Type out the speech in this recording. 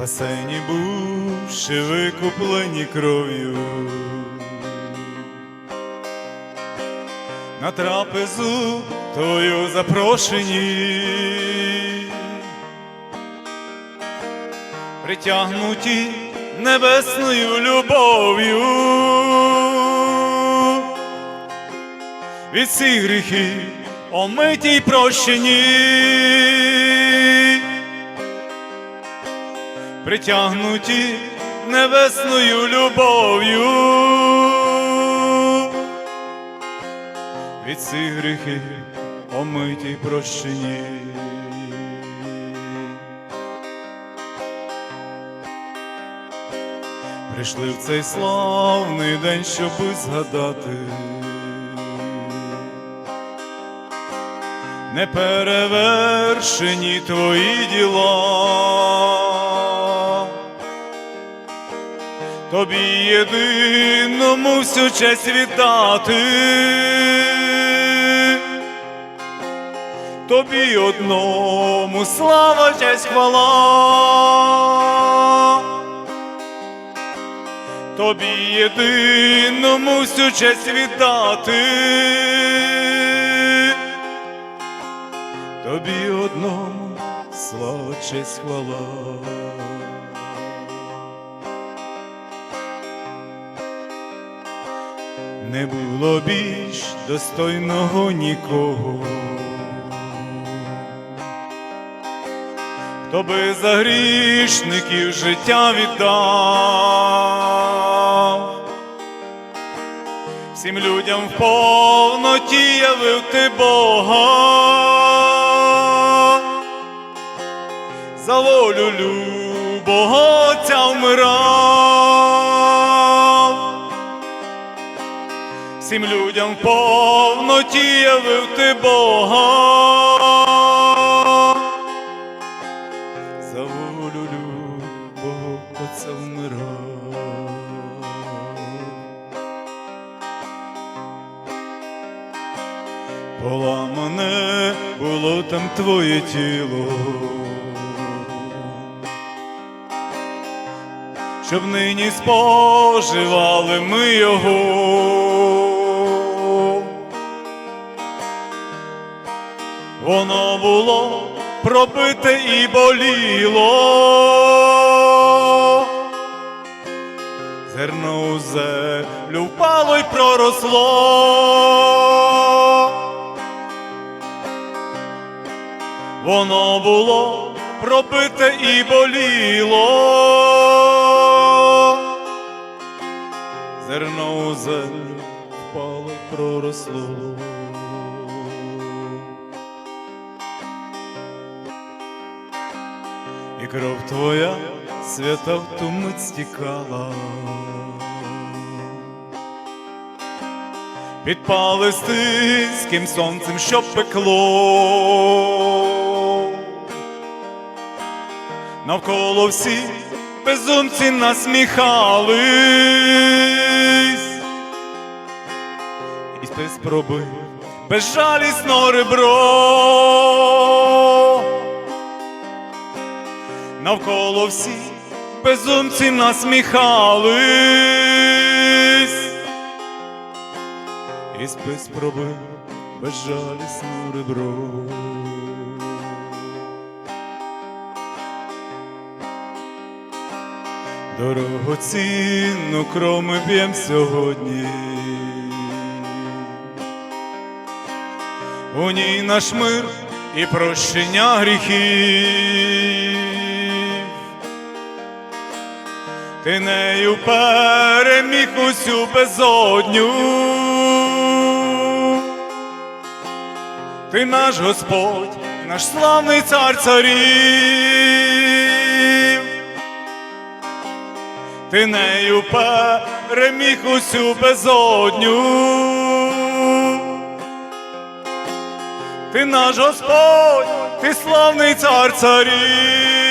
спасені бувши викуплені кров'ю. На трапезу тою запрошені, притягнуті небесною любов'ю. Від всіх гріхів омиті й прощені, притягнуті небесною любов'ю. Від всіх гріхів омиті прощені. Прийшли в цей славний день, щоби згадати. неперевершені твої діла, тобі єдиному всю честь віддати, тобі одному слава, честь, хвала. Тобі єдиному всю честь віддати. Тобі одному слава, честь, хвала. Не було більш достойного нікого, хто би за грішників життя віддав. Всім людям в повноті явив ти Бога. За волю любого Отця вмирав. Всім людям в повноті явив ти Бога. За волю любого Отця вмирав. Поламане було там твоє тіло, щоб нині споживали ми його. Воно було пробите і боліло, зерно у землю впало й проросло. Воно було пробите і боліло, зерно у землю впало й проросло. Кров твоя свята в ту мить стікала. Під палестинським сонцем, що пекло, навколо всі безумці насміхались, і ти спробив безжалісно ребро. Навколо всі безумці насміхались. І спис пробив безжалісну ребро. Дорогоцінну кров ми б'єм сьогодні. У ній наш мир і прощення гріхів. Ти нею переміг усю безодню. Ти наш Господь, наш славний цар царів. Ти нею переміг усю безодню. Ти наш Господь, ти славний цар царів.